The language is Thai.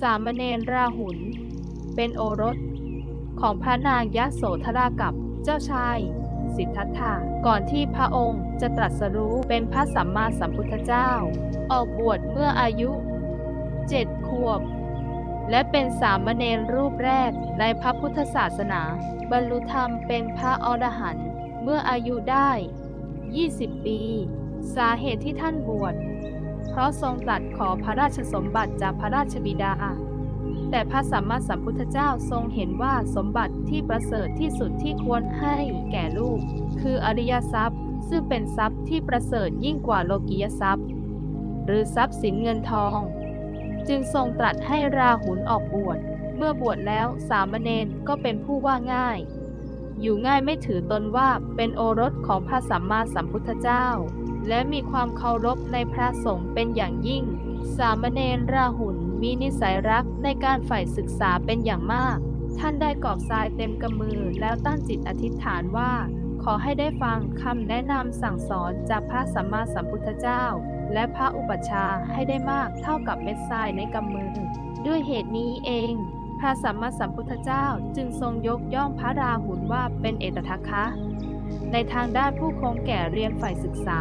สามเณรราหุลเป็นโอรสของพระนางยะโสธรากับเจ้าชายสิทธัตถะก่อนที่พระองค์จะตรัสรู้เป็นพระสัมมาสัมพุทธเจ้า ออกบวชเมื่ออายุเจ็ดขวบ และเป็นสามเณรรูปแรกในพระพุทธศาสนา บรรลุธรรมเป็นพระอรหันต์เมื่ออายุได้ 20 ปี สาเหตุที่ท่านบวช เพราะทรงตรัสขอพระราชสมบัติจากพระราชบิดา แต่พระสัมมาสัมพุทธเจ้าทรงเห็นว่าสมบัติที่ประเสริฐที่สุดที่ควรให้แก่ลูก คืออริยทรัพย์ ซึ่งเป็นทรัพย์ที่ประเสริฐยิ่งกว่าโลกียทรัพย์ หรือทรัพย์สินเงินทอง จึงทรงตรัสให้ราหุลออกบวช เมื่อบวชแล้วสามเณรก็เป็นผู้ว่าง่าย อยู่ง่ายไม่ถือตนว่าเป็นโอรสของพระสัมมาสัมพุทธเจ้า และมีความเคารพในพระสงฆ์เป็นอย่างยิ่ง สามเณรราหุลมีนิสัยรักในการใฝ่ศึกษาเป็นอย่างมาก ท่านได้กอบทรายเต็มกำมือแล้วตั้งจิตอธิษฐานว่า ขอให้ได้ฟังคำแนะนำสั่งสอนจากพระสัมมาสัมพุทธเจ้า และพระอุปัชฌาย์ให้ได้มากเท่ากับเม็ดทรายในกำมือ ด้วยเหตุนี้เองพระสัมมาสัมพุทธเจ้าจึงทรงยกย่องพระราหุลว่าเป็นเอตทัคคะ ในทางด้านผู้คงแก่เรียนฝ่ายศึกษา